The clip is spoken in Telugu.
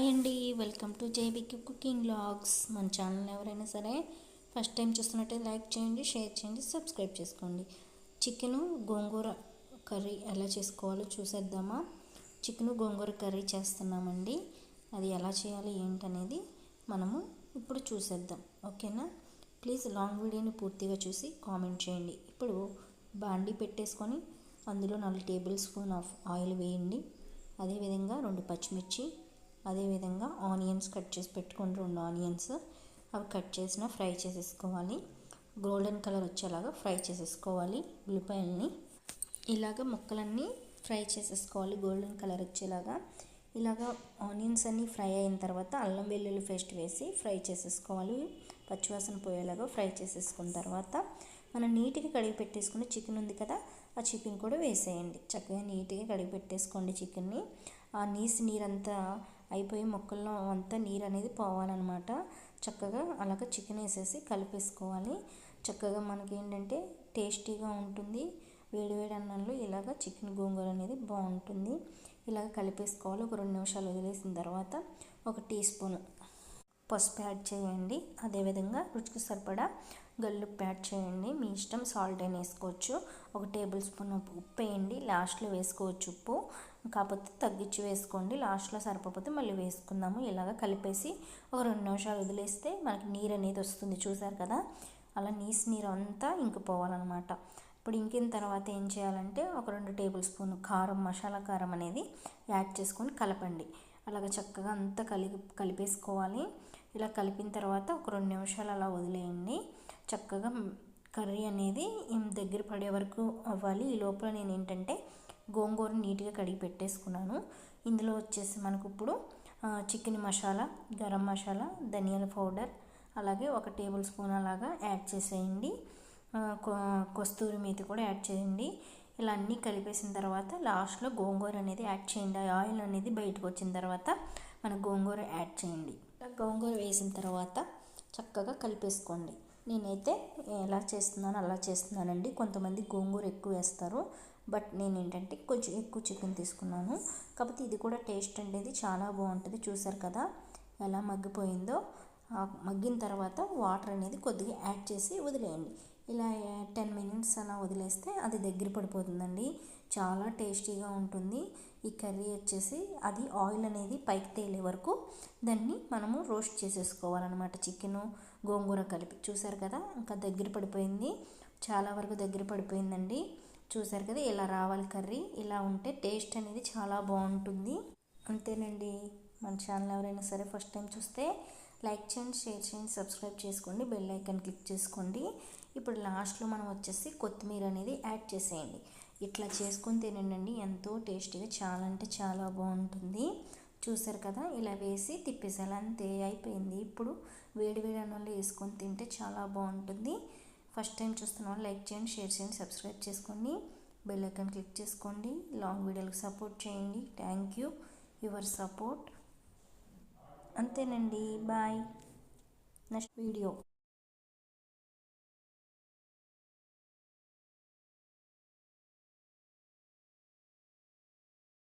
హాయ్ అండి వెల్కమ్ టు జేబీకి కుకింగ్ బ్లాగ్స్ మన ఛానల్ ఎవరైనా సరే ఫస్ట్ టైం చూస్తున్నట్టయితే లైక్ చేయండి షేర్ చేయండి సబ్స్క్రైబ్ చేసుకోండి. చికెను గోంగూర కర్రీ ఎలా చేసుకోవాలో చూసేద్దామా. చికెను గోంగూర కర్రీ చేస్తున్నామండి. అది ఎలా చేయాలి ఏంటనేది మనము ఇప్పుడు చూసేద్దాం. ఓకేనా. ప్లీజ్ లాంగ్ వీడియోని పూర్తిగా చూసి కామెంట్ చేయండి. ఇప్పుడు బాండీ పెట్టేసుకొని అందులో నాలుగు టేబుల్ స్పూన్ ఆఫ్ ఆయిల్ వేయండి. అదేవిధంగా రెండు పచ్చిమిర్చి అదేవిధంగా ఆనియన్స్ కట్ చేసి పెట్టుకుని రెండు ఆనియన్స్ అవి కట్ చేసిన ఫ్రై చేసేసుకోవాలి. గోల్డెన్ కలర్ వచ్చేలాగా ఫ్రై చేసేసుకోవాలి ఉల్లిపాయలని. ఇలాగ ముక్కలన్నీ ఫ్రై చేసేసుకోవాలి గోల్డెన్ కలర్ వచ్చేలాగా. ఇలాగ ఆనియన్స్ అన్నీ ఫ్రై అయిన తర్వాత అల్లం వెల్లుల్లి పేస్ట్ వేసి ఫ్రై చేసేసుకోవాలి. పచ్చివాసన పోయేలాగా ఫ్రై చేసేసుకున్న తర్వాత మనం నీట్గా కడిగి పెట్టేసుకుని చికెన్ ఉంది కదా ఆ చికెన్ కూడా వేసేయండి. చక్కగా నీట్గా కడిగి పెట్టేసుకోండి చికెన్ని. ఆ నీసి నీరంతా అయిపోయి మొక్కల్లో అంతా నీరు అనేది పోవాలన్నమాట. చక్కగా అలాగ చికెన్ వేసేసి కలిపేసుకోవాలి. చక్కగా మనకి ఏంటంటే టేస్టీగా ఉంటుంది. వేడివేడి అన్నంలో ఇలాగ చికెన్ గోంగూర అనేది బాగుంటుంది. ఇలాగ కలిపేసుకోవాలి. ఒక రెండు నిమిషాలు వదిలేసిన తర్వాత ఒక టీ స్పూన్ పసుపు యాడ్ చేయండి. అదేవిధంగా రుచికి సరిపడా గల్లుప్పు యాడ్ చేయండి. మీ ఇష్టం సాల్ట్ అయినా వేసుకోవచ్చు. ఒక టేబుల్ స్పూన్ ఉప్పు వేయండి. లాస్ట్లో వేసుకోవచ్చు ఉప్పు. కాకపోతే తగ్గించి వేసుకోండి. లాస్ట్లో సరిపోతే మళ్ళీ వేసుకుందాము. ఇలాగ కలిపేసి ఒక రెండు నిమిషాలు వదిలేస్తే మనకి నీరు అనేది వస్తుంది. చూసారు కదా? అలా నీసి నీరు అంతా ఇంకిపోవాలన్నమాట. ఇప్పుడు ఇంకిన తర్వాత ఏం చేయాలంటే ఒక రెండు టేబుల్ స్పూన్ కారం మసాలా కారం అనేది యాడ్ చేసుకొని కలపండి. అలాగ చక్కగా అంతా కలిపి కలిపేసుకోవాలి. ఇలా కలిపిన తర్వాత ఒక రెండు నిమిషాలు అలా వదిలేయండి. చక్కగా కర్రీ అనేది దగ్గర పడే వరకు అవ్వాలి. ఈ లోపల నేను ఏంటంటే గోంగూర నీట్గా కడిగి పెట్టేసుకున్నాను. ఇందులో వచ్చేసి మనకు ఇప్పుడు చికెన్ మసాలా గరం మసాలా ధనియాల పౌడర్ అలాగే ఒక టేబుల్ స్పూన్ అలాగా యాడ్ చేసేయండి. కొస్తూరి మేతి కూడా యాడ్ చేయండి. ఇలా అన్నీ కలిపేసిన తర్వాత లాస్ట్లో గోంగూర అనేది యాడ్ చేయండి. ఆయిల్ అనేది బయటకు వచ్చిన తర్వాత మన గోంగూర యాడ్ చేయండి. గోంగూర వేసిన తర్వాత చక్కగా కలిపేసుకోండి. నేనైతే ఎలా చేస్తున్నానో అలా చేస్తున్నానండి. కొంతమంది గోంగూర ఎక్కువ వేస్తారు. బట్ నేను ఏంటంటే కొంచెం ఎక్కువ చికెన్ తీసుకున్నాను. కాకపోతే ఇది కూడా టేస్ట్ అనేది చాలా బాగుంటుంది. చూసారు కదా ఎలా మగ్గిపోయిందో. మగ్గిన తర్వాత వాటర్ అనేది కొద్దిగా యాడ్ చేసి వదిలేయండి. ఇలా టెన్ మినిట్స్ అలా వదిలేస్తే అది దగ్గర పడిపోతుందండి. చాలా టేస్టీగా ఉంటుంది. ఈ కర్రీ వచ్చేసి అది ఆయిల్ అనేది పైకి తేలే వరకు దాన్ని మనము రోస్ట్ చేసేసుకోవాలన్నమాట. చికెను గోంగూర కలిపి. చూసారు కదా? ఇంకా దగ్గర పడిపోయింది. చాలా వరకు దగ్గర పడిపోయిందండి. చూసారు కదా? ఇలా రావాలి కర్రీ. ఇలా ఉంటే టేస్ట్ అనేది చాలా బాగుంటుంది. అంతేనండి. మన ఛానల్ ఎవరైనా సరే ఫస్ట్ టైం చూస్తే లైక్ చేయండి షేర్ చేయండి సబ్స్క్రైబ్ చేసుకోండి బెల్ ఐకాన్ క్లిక్ చేసుకోండి. ఇప్పుడు లాస్ట్లో మనం వచ్చేసి కొత్తిమీర అనేది యాడ్ చేసేయండి. ఇట్లా చేసుకొని తినండి ఎంతో టేస్టీగా చాలా అంటే చాలా బాగుంటుంది. చూసారు కదా ఇలా వేసి తిప్పేసాలి అంతే అయిపోయింది. ఇప్పుడు వేడి వేడి అన్నంలో వేసుకొని తింటే చాలా బాగుంటుంది. ఫస్ట్ టైం చూస్తున్న వాళ్ళు లైక్ చేయండి షేర్ చేయండి సబ్స్క్రైబ్ చేసుకోండి బెల్ ఐకాన్ క్లిక్ చేసుకోండి. లాంగ్ వీడియోలకు సపోర్ట్ చేయండి. Thank you. Your support. అంతేనండి బాయ్. Next video.